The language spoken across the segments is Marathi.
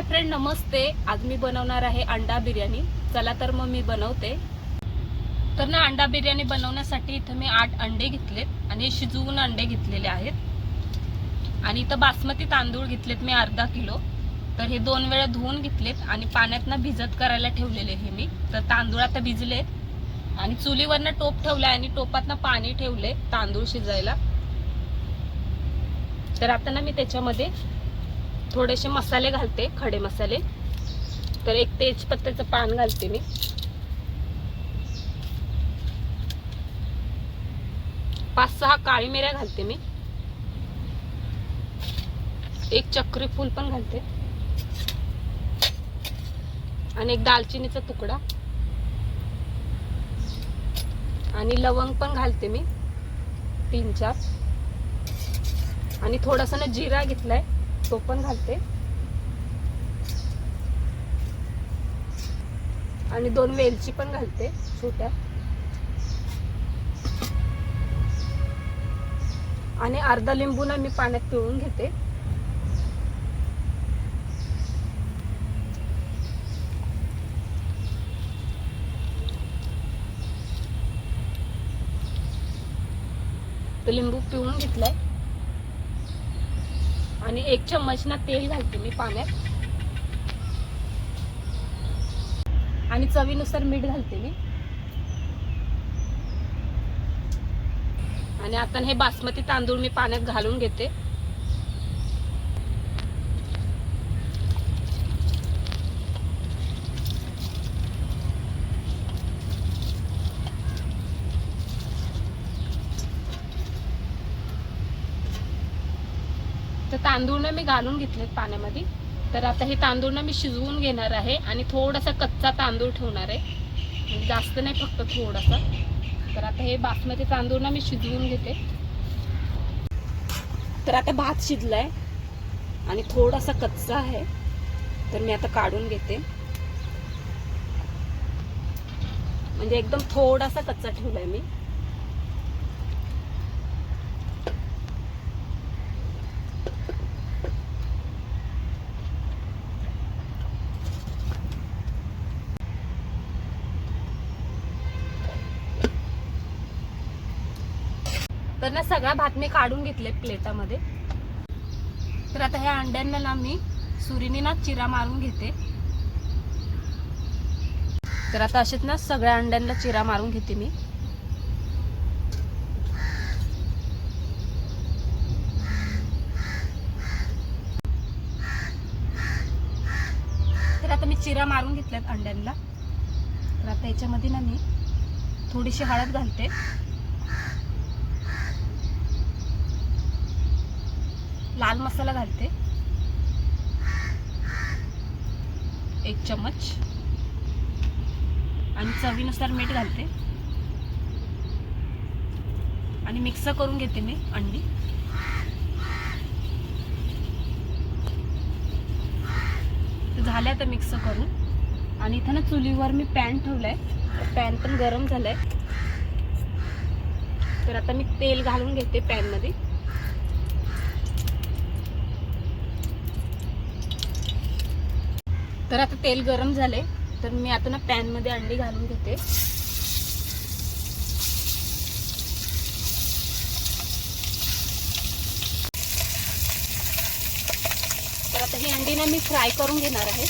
हाय फ्रेंड नमस्ते. आज मी बनवणार आहे अंडा बिर्याणी. चला तर मग मी बनवते. तर ना अंडा बिर्याणी बनवण्यासाठी इथं मी आठ अंडे घेतलेत आणि शिजवून अंडे घेतलेले आहेत. आणि इथं बासमती तांदूळ घेतलेत मी अर्धा किलो. तर हे दोन वेळा धुवून घेतलेत आणि पाण्यात ना भिजत करायला ठेवलेले हे मी. तर तांदूळ आता भिजलेत. आणि चुलीवरनं टोप ठेवलाय आणि टोपातनं पाणी ठेवले तांदूळ शिजायला. तर आता ना मी त्याच्यामध्ये थोडेसे मसाले घालते खडे मसाले. तर एक तेजपत्त्याचं पान घालते मी. पाच सहा काळी मिऱ्या घालते मी. एक चक्री फूल पण घालते. आणि एक दालचिनीचा तुकडा. आणि लवंग पण घालते मी. तीन चार आणि थोडासा ना जिरा घेतलाय. तो पण घालते. आणि दोन वेलची पण घालते छोट्या. आणि अर्धा लिंबू ना मी पाण्यात पिळून घेते. लिंबू पिळून घेतलाय. आणि एक चम्मच ना तेल घालते मी पाण्यात. आणि चवीनुसार मीठ घालते मी. आणि आता हे बासमती तांदूळ मी पाण्यात घालून घेते. तांदूळ ना मी घालून घेतलेत पाण्यामध्ये. तर आता हे तांदूळ ना मी शिजवून घेणार आहे आणि थोडासा कच्चा तांदूळ ठेवणार आहे. म्हणजे जास्त नाही फक्त थोडासा. तर आता हे बासमती तांदूळ ना मी शिजवून घेते. तर आता भात शिजलाय आणि थोडासा कच्चा आहे. तर मी आता काढून घेते. म्हणजे एकदम थोडासा कच्चा ठेवलाय मी. तर ना सगळ्या भात मी काढून घेतले प्लेटामध्ये. तर आता ह्या अंड्यांना ना मी सुरीने ना चिरा मारून घेते. तर आता असेच ना सगळ्या अंड्यांना चिरा मारून घेते मी. तर आता मी चिरा मारून घेतल्यात अंड्यांना. तर आता याच्यामध्ये ना मी थोडीशी हळद घालते. लाल मसाला घालते. एक चमच आणि चवीनुसार मीठ घालते. आणि मिक्स करून घेते मी अंडी. झाल्या आता मिक्स करून. आणि इथं ना चुलीवर मी पॅन ठेवलाय. पॅन पण गरम झालाय. तर आता मी तेल घालून घेते पॅनमध्ये. तर आता तेल गरम झाले. तर मी आता ना पॅनमध्ये अंडी घालून घेते. तर आता ही अंडी ना मी फ्राय करून घेणार आहे.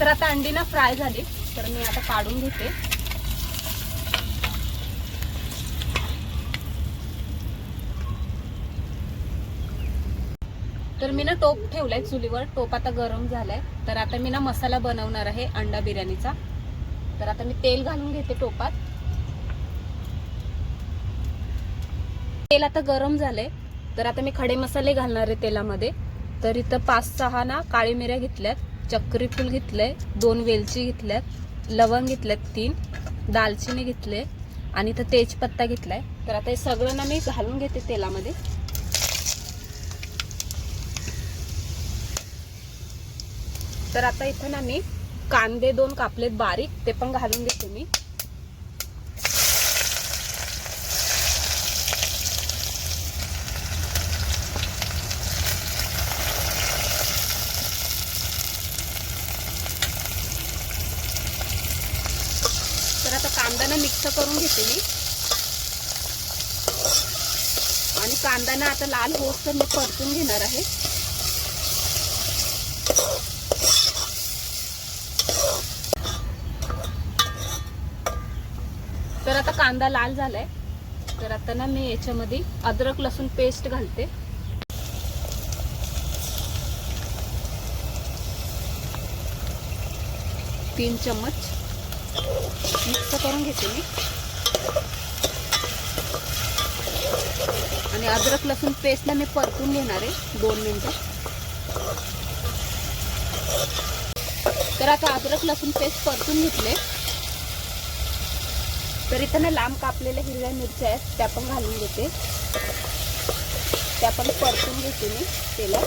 तर आता अंडी ना फ्राय झाली. तर मी आता काढून घेते. तर मी ना टोप ठेवलाय चुलीवर. टोप आता गरम झालाय. तर आता मी ना मसाला बनवणार आहे अंडा बिर्याणीचा. तर आता मी तेल घालून घेते टोपात. तेल आता गरम झालंय. तर आता मी खडे मसाले घालणार आहे तेलामध्ये. तर इथं पाच सहा ना काळी मिऱ्या घेतल्यात चक्री फूल घेतलंय दोन वेलची घेतल्यात लवंग घेतल्यात तीन दालचिनी घेतले आणि इथं तेजपत्ता घेतलाय. तर आता हे सगळं ना मी घालून घेते तेलामध्ये. तर आता इथं ना मी कांदे दोन कापलेत बारीक ते पण घालून घेते मी. तर आता कांदा ना मिक्स करून घेते मी. आणि कांदा ना आता लाल होत तर मी परतून घेणार आहे. कांदा लाल झालाय. तर आता ना मी याच्यामध्ये अद्रक लसूण पेस्ट घालते. तीन चम्मच मिक्स करून घेते मी. आणि अद्रक लसूण पेस्टला मी परतून घेणार आहे दोन मिनटं. तर आता अद्रक लसूण पेस्ट परतून घेतले. तर इथं ना लांब कापलेल्या हिरव्या मिरच्या आहेत त्या पण घालून घेते. त्या पण परतून घेते मी तेलात.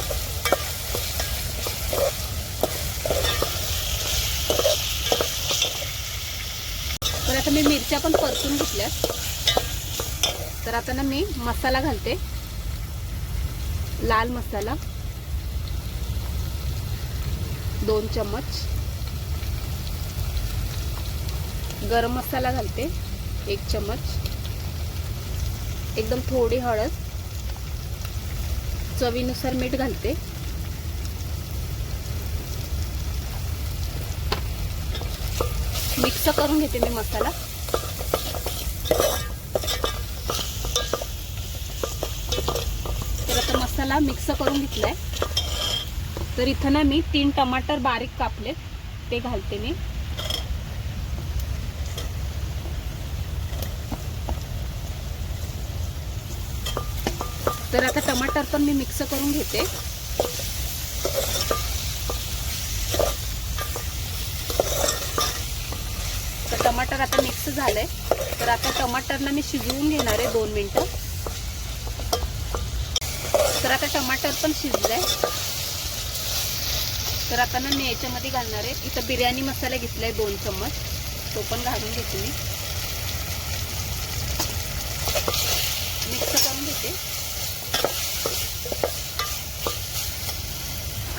तर आता मी मिरच्या पण परतून घेतल्या. तर आता ना मी मसाला घालते. लाल मसाला. दोन चम्मच. गरम मसाला घालते. एक चम्मच. एकदम थोडी हळद. चवीनुसार मीठ घालते. मिक्स करून घेते मी मसाला. तर आता मसाला मिक्स करून घेतलाय. तर इथं ना मी तीन टमाटर बारीक कापलेत. ते घालते मी. तर आता टमाटर पण मी मिक्स करून घेते. तर टमाटर आता मिक्स झालंय. तर आता टमाटरना मी शिजवून घेणार आहे दोन मिनटं. तर आता टमाटर पण शिजलंय. तर आता ना मी याच्यामध्ये घालणार आहे. इथं बिर्याणी मसाला घेतलाय दोन चम्मच. तो पण घालून घेते मी. मिक्स करून घेते.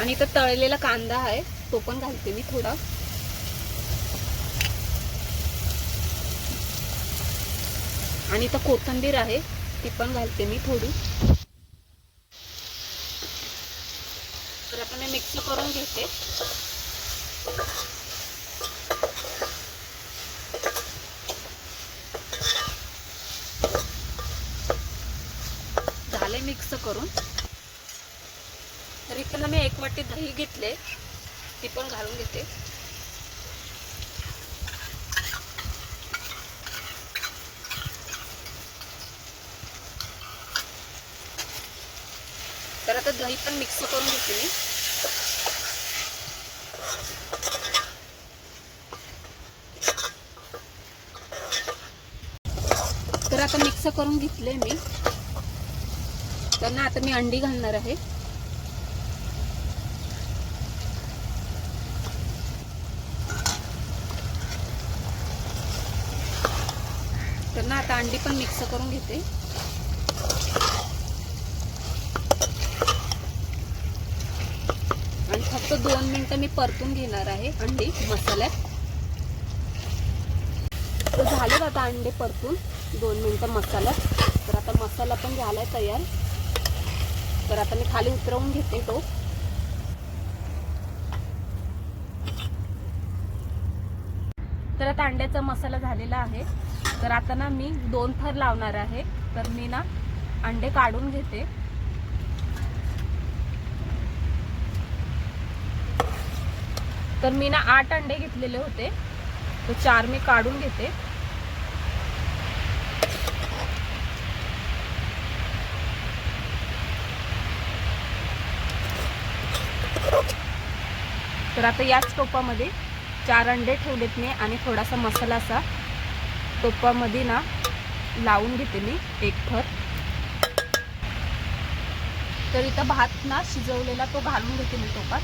आणि इथं तळलेला कांदा आहे तो पण घालते मी थोडा. आणि इथं कोथिंबीर आहे ती पण घालते मी थोडी. तर आता मी मिक्स करून घेते. झाले मिक्स करून. तर मी एक वाटी दही घेतले. ती पण घालून घेते. तर आता दही पण मिक्स करून घेते मी. तर आता मिक्स करून घेतले मी. त्यांना आता मी अंडी घालणार आहे. तर अंडी पण मिक्स करून घेते. आणि फक्त दोन मिनिटं मी परतून घेणार आहे अंडी मसाल्यात. तर झाले आता अंडे परतून दोन मिनिटं मसाल्यात. तर आता मसाला पण झाला तयार. तर आता मी खाली उतरवून घेते तो. तर आता अंड्याचा मसाला झालेला आहे. तर आता ना मी दोन थर लावणार आहे. तर मी ना अंडे काढून घेते. तर मी ना आठ अंडे घेतलेले होते. तर चार मी काढून घेते. तर आता याच टोपामध्ये चार अंडे ठेवलेत मी आणि थोडासा मसाला असा टोपामध्ये ना लावून घेते मी एक थर. तर इथं भात ना शिजवलेला तो घालून घेते मी टोपात.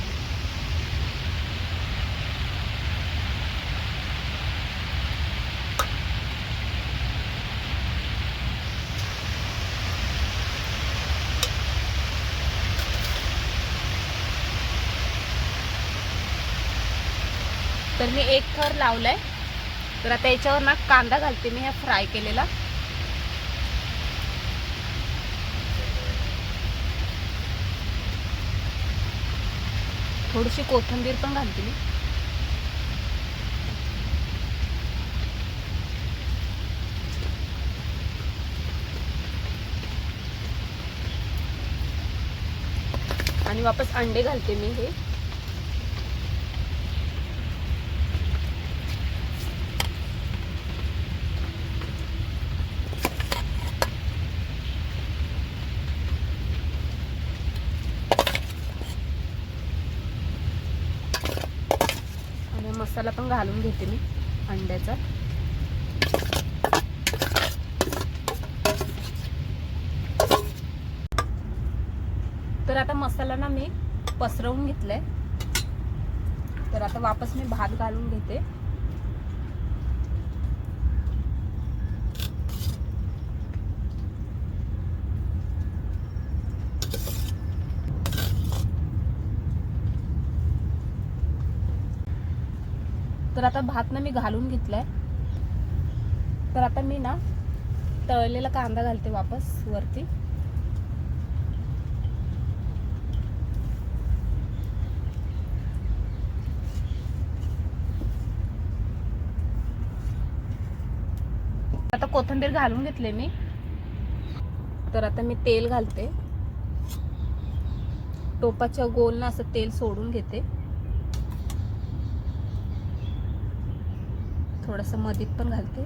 तर मी एक थर लावलाय. तर आता याच्यावर ना कांदा घालते मी ह्या फ्राय केलेला. थोडीशी कोथिंबीर पण घालते मी. आणि वापस अंडे घालते मी हे आणि मसाला पण घालून घेते मी अंड्याचा. तर आता मसाला ना मी पसरवून घेतलाय. तर आता वापस मी भात घालून घेते. तर आता भात ना मी घालून घेतलाय. तर आता मी ना तळलेला कांदा घालते वापस वरती. आता कोथिंबीर घालून घेतले मी. तर आता मी तेल घालते. टोपाच्या गोलनं असं तेल सोडून घेते. थोडंसं मधीत पण घालते.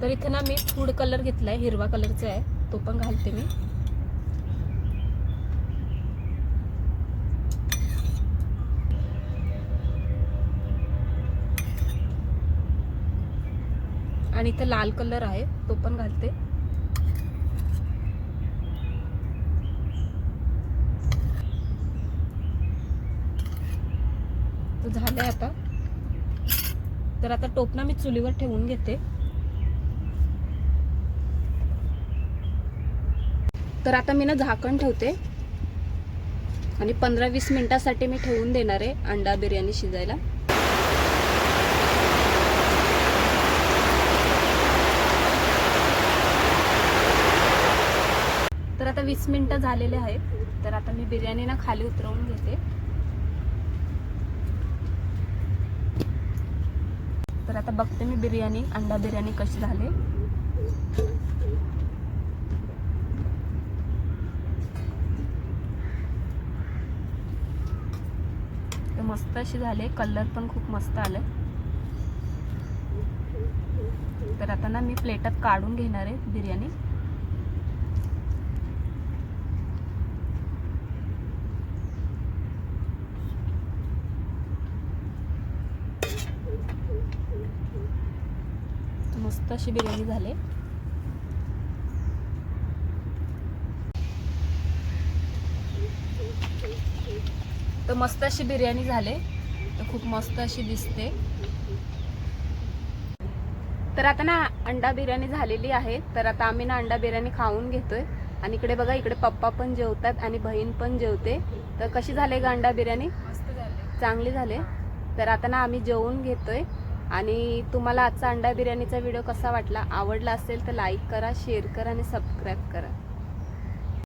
तर इथे ना मी फूड कलर घेतलाय हिरवा कलरचा आहे तो पण घालते मी. आणि इथे लाल कलर आहे तो पण घालते. झालंय आता. तर आता टोपणा मी चुलीवर ठेवून घेते. तर आता मी ना झाकण ठेवते. आणि पंधरा वीस मिनिटासाठी मी ठेवून देणार आहे अंडा बिर्याणी शिजायला. तर आता वीस मिनिटं झालेले आहेत. तर आता मी बिर्याणी ना खाली उतरवून घेते. तर आता बघते मी बिर्याणी अंडा बिर्याणी कशी झाली. तर मस्त अशी झाली कलर पण खूप मस्त आले. तर आता ना मी प्लेटात काढून घेणार आहे बिर्याणी. मस्त अशी बिर्याणी झाली. तर मस्त अशी बिर्याणी झाले. तर खूप मस्त अशी दिसते. तर आता ना अंडा बिर्याणी झालेली आहे. तर आता आम्ही ना अंडा बिर्याणी खाऊन घेतोय. आणि इकडे बघा इकडे पप्पा पण जेवतात आणि बहीण पण जेवते. तर कशी झाले ग अंडा बिर्याणी? चांगली झाले. तर आता ना आम्ही जेवून घेतोय. आणि तुम्हाला आजचा अंडा बिर्याणीचा व्हिडिओ कसा वाटला? आवडला असेल तर लाईक करा शेअर करा आणि सबस्क्राईब करा.